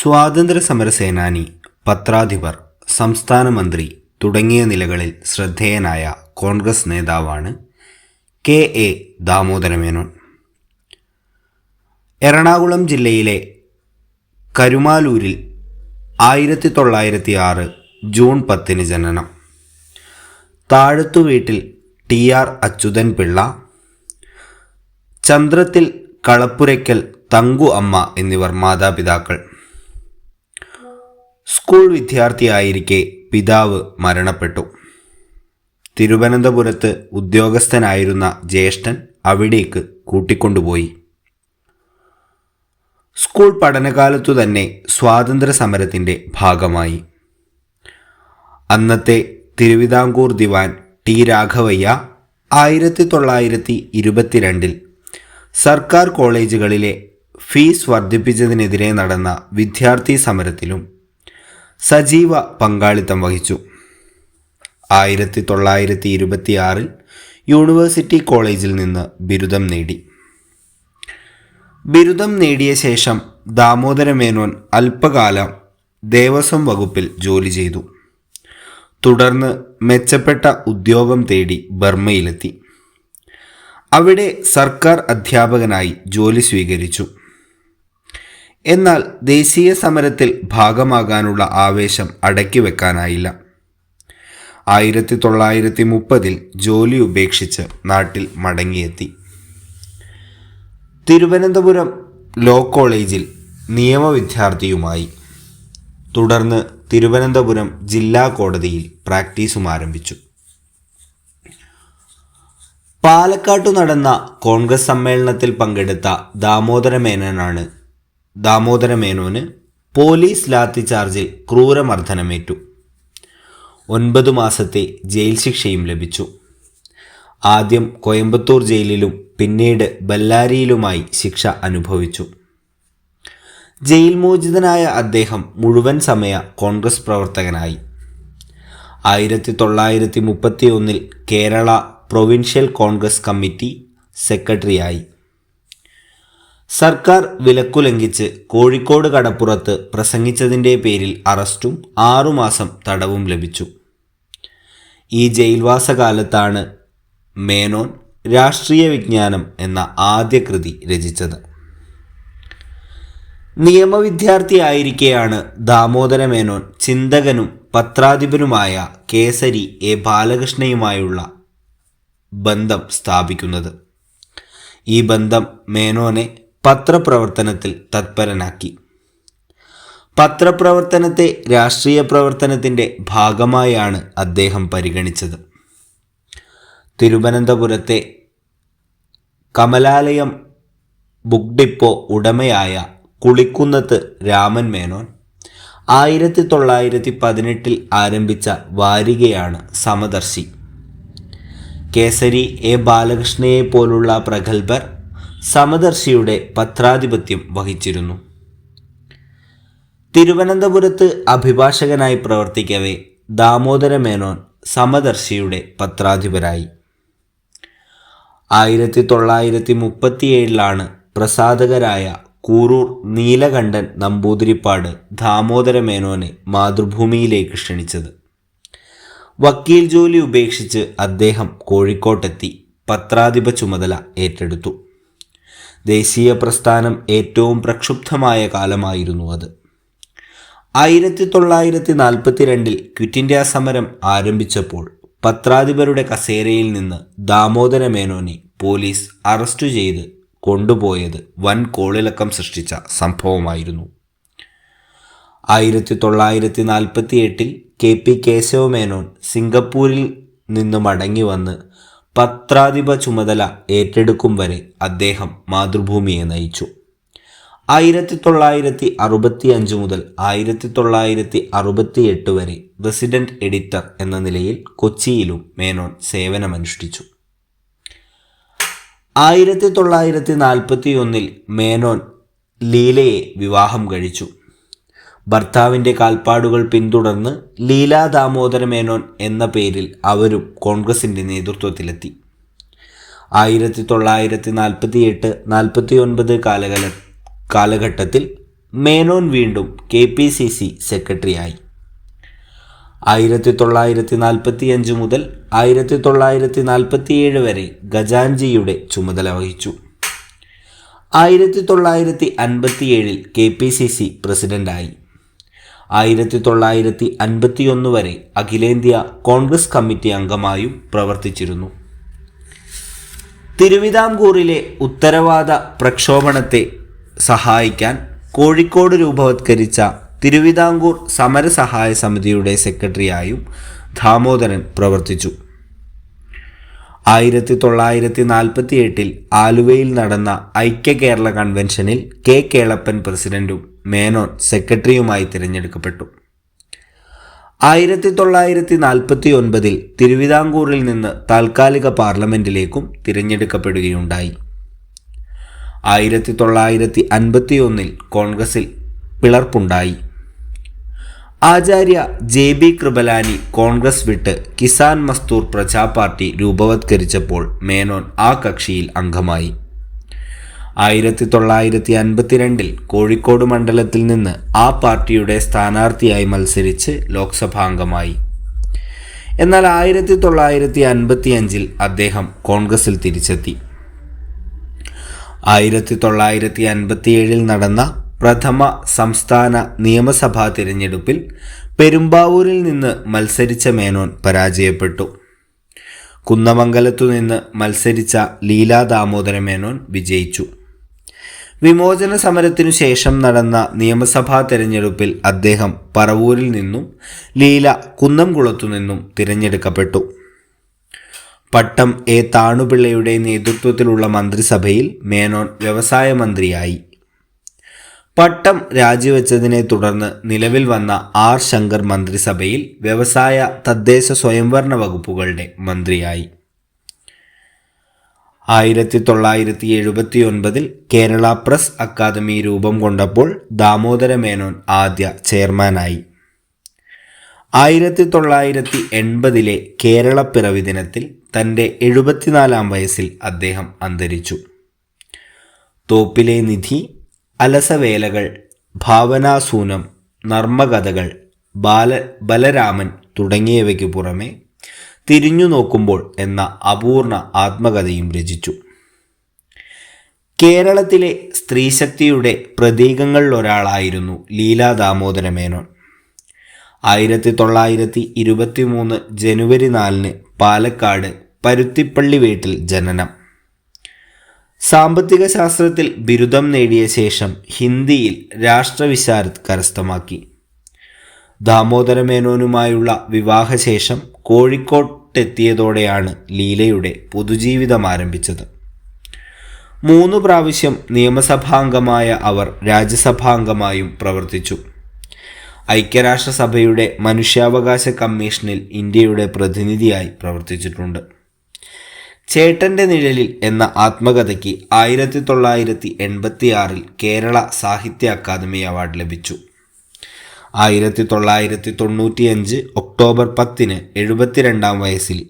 സ്വാതന്ത്ര്യ സമര സേനാനി പത്രാധിപർ സംസ്ഥാന മന്ത്രി തുടങ്ങിയ നിലകളിൽ ശ്രദ്ധേയനായ കോൺഗ്രസ് നേതാവാണ് കെ. എ. ദാമോദരമേനോൻ. എറണാകുളം ജില്ലയിലെ കരുമാലൂരിൽ ആയിരത്തി തൊള്ളായിരത്തി ആറ് ജൂൺ പത്തിന് ജനനം. താഴത്തു വീട്ടിൽ ടി. ആർ. അച്യുതൻ പിള്ള ചന്ദ്രത്തിൽ കളപ്പുരയ്ക്കൽ തങ്കു അമ്മ എന്നിവർ മാതാപിതാക്കൾ. സ്കൂൾ വിദ്യാർത്ഥിയായിരിക്കെ പിതാവ് മരണപ്പെട്ടു. തിരുവനന്തപുരത്ത് ഉദ്യോഗസ്ഥനായിരുന്ന ജ്യേഷ്ഠൻ അവിടേക്ക് കൂട്ടിക്കൊണ്ടുപോയി. സ്കൂൾ പഠനകാലത്തു തന്നെ സ്വാതന്ത്ര്യ സമരത്തിന്റെ ഭാഗമായി. അന്നത്തെ തിരുവിതാംകൂർ ദിവാൻ ടി. രാഘവയ്യ ആയിരത്തി തൊള്ളായിരത്തി ഇരുപത്തിരണ്ടിൽ സർക്കാർ കോളേജുകളിലെ ഫീസ് വർദ്ധിപ്പിച്ചതിനെതിരെ നടന്ന വിദ്യാർത്ഥി സമരത്തിലും സജീവ പങ്കാളിത്തം വഹിച്ചു. ആയിരത്തി തൊള്ളായിരത്തി ഇരുപത്തിയാറിൽ യൂണിവേഴ്സിറ്റി കോളേജിൽ നിന്ന് ബിരുദം നേടി. ബിരുദം നേടിയ ശേഷം ദാമോദര മേനോൻ അല്പകാലം ദേവസ്വം വകുപ്പിൽ ജോലി ചെയ്തു. തുടർന്ന് മെച്ചപ്പെട്ട ഉദ്യോഗം തേടി ബർമ്മയിലെത്തി അവിടെ സർക്കാർ അധ്യാപകനായി ജോലി സ്വീകരിച്ചു. എന്നാൽ ദേശീയ സമരത്തിൽ ഭാഗമാകാനുള്ള ആവേശം അടക്കി വെക്കാനായില്ല. ആയിരത്തി തൊള്ളായിരത്തി മുപ്പതിൽ ജോലി ഉപേക്ഷിച്ച് നാട്ടിൽ മടങ്ങിയെത്തി. തിരുവനന്തപുരം ലോ കോളേജിൽ നിയമ വിദ്യാർത്ഥിയുമായി തുടർന്ന് തിരുവനന്തപുരം ജില്ലാ കോടതിയിൽ പ്രാക്ടീസും ആരംഭിച്ചു. പാലക്കാട്ടു നടന്ന കോൺഗ്രസ് സമ്മേളനത്തിൽ പങ്കെടുത്ത ദാമോദര മേനോനാണ് ദാമോദര മേനോന് പോലീസ് ലാത്തി ലാത്തിചാർജിൽ ക്രൂരമർദ്ദനമേറ്റു. ഒൻപത് മാസത്തെ ജയിൽ ശിക്ഷയും ലഭിച്ചു. ആദ്യം കോയമ്പത്തൂർ ജയിലിലും പിന്നീട് ബല്ലാരിയിലുമായി ശിക്ഷ അനുഭവിച്ചു. ജയിൽ മോചിതനായ അദ്ദേഹം മുഴുവൻ സമയ കോൺഗ്രസ് പ്രവർത്തകനായി. ആയിരത്തി തൊള്ളായിരത്തി മുപ്പത്തി ഒന്നിൽ കേരള പ്രൊവിൻഷ്യൽ കോൺഗ്രസ് കമ്മിറ്റി സെക്രട്ടറിയായി. സർക്കാർ വിലക്കു ലംഘിച്ച് കോഴിക്കോട് കടപ്പുറത്ത് പ്രസംഗിച്ചതിന്റെ പേരിൽ അറസ്റ്റും ആറുമാസം തടവും ലഭിച്ചു. ഈ ജയിൽവാസകാലത്താണ് മേനോൻ രാഷ്ട്രീയ വിജ്ഞാനം എന്ന ആദ്യ കൃതി രചിച്ചത്. നിയമവിദ്യാർത്ഥിയായിരിക്കെയാണ് ദാമോദര മേനോൻ ചിന്തകനും പത്രാധിപനുമായ കേസരി എ ബാലകൃഷ്ണയുമായുള്ള ബന്ധം സ്ഥാപിക്കുന്നത്. ഈ ബന്ധം മേനോനെ പത്രപ്രവർത്തനത്തിൽ തത്പരനാക്കി. പത്രപ്രവർത്തനത്തെ രാഷ്ട്രീയ പ്രവർത്തനത്തിന്റെ ഭാഗമായാണ് അദ്ദേഹം പരിഗണിച്ചത്. തിരുവനന്തപുരത്തെ കമലാലയം ബുക്ക് ഡിപ്പോ ഉടമയായ കുളിക്കുന്നത്ത് രാമൻ മേനോൻ ആയിരത്തി തൊള്ളായിരത്തി പതിനെട്ടിൽ ആരംഭിച്ച വാരികയാണ് സമദർശി. കേസരി എ ബാലകൃഷ്ണയെ പോലുള്ള പ്രഗത്ഭർ സമദർശിയുടെ പത്രാധിപത്യം വഹിച്ചിരുന്നു. തിരുവനന്തപുരത്ത് അഭിഭാഷകനായി പ്രവർത്തിക്കവേ ദാമോദര മേനോൻ സമദർശിയുടെ പത്രാധിപരായി. ആയിരത്തി തൊള്ളായിരത്തി മുപ്പത്തിയേഴിലാണ് പ്രസാധകരായ കൂറൂർ നീലകണ്ഠൻ നമ്പൂതിരിപ്പാട് ദാമോദര മേനോനെ മാതൃഭൂമിയിലേക്ക് ക്ഷണിച്ചത്. വക്കീൽ ജോലി ഉപേക്ഷിച്ച് അദ്ദേഹം കോഴിക്കോട്ടെത്തി പത്രാധിപ ചുമതല ഏറ്റെടുത്തു. ദേശീയ പ്രസ്ഥാനം ഏറ്റവും പ്രക്ഷുബ്ധമായ കാലമായിരുന്നു അത്. ആയിരത്തി തൊള്ളായിരത്തി നാൽപ്പത്തി രണ്ടിൽ ക്വിറ്റ് ഇന്ത്യ സമരം ആരംഭിച്ചപ്പോൾ പത്രാധിപരുടെ കസേരയിൽ നിന്ന് ദാമോദര മേനോനെ പോലീസ് അറസ്റ്റ് ചെയ്ത് കൊണ്ടുപോയത് വൻ കോളിളക്കം സൃഷ്ടിച്ച സംഭവമായിരുന്നു. ആയിരത്തി തൊള്ളായിരത്തി നാൽപ്പത്തി എട്ടിൽ കെ പി കേശവ മേനോൻ സിംഗപ്പൂരിൽ നിന്ന് മടങ്ങി വന്ന് പത്രാധിപ ചുമതല ഏറ്റെടുക്കും വരെ അദ്ദേഹം മാതൃഭൂമിയെ നയിച്ചു. ആയിരത്തി തൊള്ളായിരത്തി അറുപത്തി അഞ്ച് മുതൽ ആയിരത്തി തൊള്ളായിരത്തി അറുപത്തി എട്ട് വരെ റെസിഡന്റ് എഡിറ്റർ എന്ന നിലയിൽ കൊച്ചിയിലും മേനോൻ സേവനമനുഷ്ഠിച്ചു. ആയിരത്തി തൊള്ളായിരത്തി നാൽപ്പത്തി ഒന്നിൽ മേനോൻ ലീലയെ വിവാഹം കഴിച്ചു. ഭർത്താവിന്റെ കാൽപ്പാടുകൾ പിന്തുടർന്ന് ലീലാ ദാമോദര മേനോൻ എന്ന പേരിൽ അവരും കോൺഗ്രസിന്റെ നേതൃത്വത്തിലെത്തി. ആയിരത്തി തൊള്ളായിരത്തി നാൽപ്പത്തി എട്ട് നാൽപ്പത്തി ഒൻപത് കാലകല കാലഘട്ടത്തിൽ മേനോൻ വീണ്ടും കെ പി സി സി സെക്രട്ടറിയായി. ആയിരത്തി തൊള്ളായിരത്തി നാൽപ്പത്തി അഞ്ച് മുതൽ ആയിരത്തി തൊള്ളായിരത്തി നാൽപ്പത്തിയേഴ് വരെ ഖജാൻജിയുടെ ചുമതല വഹിച്ചു. ആയിരത്തി തൊള്ളായിരത്തി അൻപത്തിയേഴിൽ കെ പി സി സി പ്രസിഡന്റായി ആയിരത്തി തൊള്ളായിരത്തി അൻപത്തിയൊന്ന് വരെ അഖിലേന്ത്യാ കോൺഗ്രസ് കമ്മിറ്റി അംഗമായും പ്രവർത്തിച്ചിരുന്നു. തിരുവിതാംകൂറിലെ ഉത്തരവാദ പ്രക്ഷോഭണത്തെ സഹായിക്കാൻ കോഴിക്കോട് രൂപവത്കരിച്ച തിരുവിതാംകൂർ സമരസഹായ സമിതിയുടെ സെക്രട്ടറിയായും ദാമോദരൻ പ്രവർത്തിച്ചു. ആയിരത്തി തൊള്ളായിരത്തി നാൽപ്പത്തി എട്ടിൽ ആലുവയിൽ നടന്ന ഐക്യ കേരള കൺവെൻഷനിൽ കെ കേളപ്പൻ പ്രസിഡന്റും മേനോൻ സെക്രട്ടറിയുമായി തിരഞ്ഞെടുക്കപ്പെട്ടു. ആയിരത്തി തൊള്ളായിരത്തി നാൽപ്പത്തി ഒൻപതിൽ തിരുവിതാംകൂറിൽ നിന്ന് താൽക്കാലിക പാർലമെന്റിലേക്കും തിരഞ്ഞെടുക്കപ്പെടുകയുണ്ടായി. ആയിരത്തി തൊള്ളായിരത്തി അൻപത്തി ഒന്നിൽ കോൺഗ്രസിൽ പിളർപ്പുണ്ടായി. Acharya J B Kripalani Congress വിട്ട് കിസാൻ മസ്തൂർ പ്രജാ പാർട്ടി രൂപവത്കരിച്ചപ്പോൾ മേനോൻ ആ കക്ഷിയിൽ അംഗമായി. ആയിരത്തി തൊള്ളായിരത്തി അൻപത്തിരണ്ടിൽ കോഴിക്കോട് മണ്ഡലത്തിൽ നിന്ന് ആ പാർട്ടിയുടെ സ്ഥാനാർത്ഥിയായി മത്സരിച്ച് ലോക്സഭാംഗമായി. എന്നാൽ ആയിരത്തി തൊള്ളായിരത്തി അൻപത്തി അഞ്ചിൽ അദ്ദേഹം കോൺഗ്രസിൽ തിരിച്ചെത്തി. ആയിരത്തി തൊള്ളായിരത്തി അൻപത്തിയേഴിൽ നടന്ന പ്രഥമ സംസ്ഥാന നിയമസഭാ തിരഞ്ഞെടുപ്പിൽ പെരുമ്പാവൂരിൽ നിന്ന് മത്സരിച്ച മേനോൻ പരാജയപ്പെട്ടു. കുന്നമംഗലത്തു നിന്ന് മത്സരിച്ച ലീലാ ദാമോദര മേനോൻ വിജയിച്ചു. വിമോചന സമരത്തിനു ശേഷം നടന്ന നിയമസഭാ തെരഞ്ഞെടുപ്പിൽ അദ്ദേഹം പറവൂരിൽ നിന്നും ലീല കുന്നംകുളത്തു നിന്നും തിരഞ്ഞെടുക്കപ്പെട്ടു. പട്ടം എ താണുപിള്ളയുടെ നേതൃത്വത്തിലുള്ള മന്ത്രിസഭയിൽ മേനോൻ വ്യവസായ മന്ത്രിയായി പട്ടം രാജിവെച്ചതിനെ തുടർന്ന് നിലവിൽ വന്ന ആർ ശങ്കർ മന്ത്രിസഭയിൽ വ്യവസായ തദ്ദേശ സ്വയംഭരണ വകുപ്പുകളുടെ മന്ത്രിയായി. ആയിരത്തി തൊള്ളായിരത്തി എഴുപത്തി ഒൻപതിൽ കേരള പ്രസ് അക്കാദമി രൂപം കൊണ്ടപ്പോൾ ദാമോദര മേനോൻ ആദ്യ ചെയർമാനായി. ആയിരത്തി തൊള്ളായിരത്തി എൺപതിലെ കേരള പിറവി ദിനത്തിൽ തന്റെ എഴുപത്തിനാലാം വയസ്സിൽ അദ്ദേഹം അന്തരിച്ചു. തോപ്പിലെ നിധി അലസവേലകൾ ഭാവനാസൂനം നർമ്മകഥകൾ ബാല ബലരാമൻ തുടങ്ങിയവയ്ക്ക് പുറമെ തിരിഞ്ഞു നോക്കുമ്പോൾ എന്ന അപൂർണ ആത്മകഥയും രചിച്ചു. കേരളത്തിലെ സ്ത്രീശക്തിയുടെ പ്രതീകങ്ങളിലൊരാളായിരുന്നു ലീലാ ദാമോദര മേനോൻ. ആയിരത്തി തൊള്ളായിരത്തി ഇരുപത്തി മൂന്ന് ജനുവരി നാലിന് പാലക്കാട് പരുത്തിപ്പള്ളി വീട്ടിൽ ജനനം. സാമ്പത്തിക ശാസ്ത്രത്തിൽ ബിരുദം നേടിയ ശേഷം ഹിന്ദിയിൽ രാഷ്ട്രവിശാരദ് കരസ്ഥമാക്കി. ദാമോദര മേനോനുമായുള്ള വിവാഹശേഷം കോഴിക്കോട്ടെത്തിയതോടെയാണ് ലീലയുടെ പൊതുജീവിതം ആരംഭിച്ചത്. മൂന്ന് പ്രാവശ്യം നിയമസഭാംഗമായ അവർ രാജ്യസഭാംഗമായും പ്രവർത്തിച്ചു. ഐക്യരാഷ്ട്രസഭയുടെ മനുഷ്യാവകാശ കമ്മീഷനിൽ ഇന്ത്യയുടെ പ്രതിനിധിയായി പ്രവർത്തിച്ചിട്ടുണ്ട്. ചേട്ടന്റെ നിഴലിൽ എന്ന ആത്മകഥയ്ക്ക് ആയിരത്തി തൊള്ളായിരത്തി എൺപത്തിയാറിൽ കേരള സാഹിത്യ അക്കാദമി അവാർഡ് ലഭിച്ചു. ആയിരത്തി തൊള്ളായിരത്തി തൊണ്ണൂറ്റിയഞ്ച് ഒക്ടോബർ പത്തിന് എഴുപത്തിരണ്ടാം വയസ്സിൽ.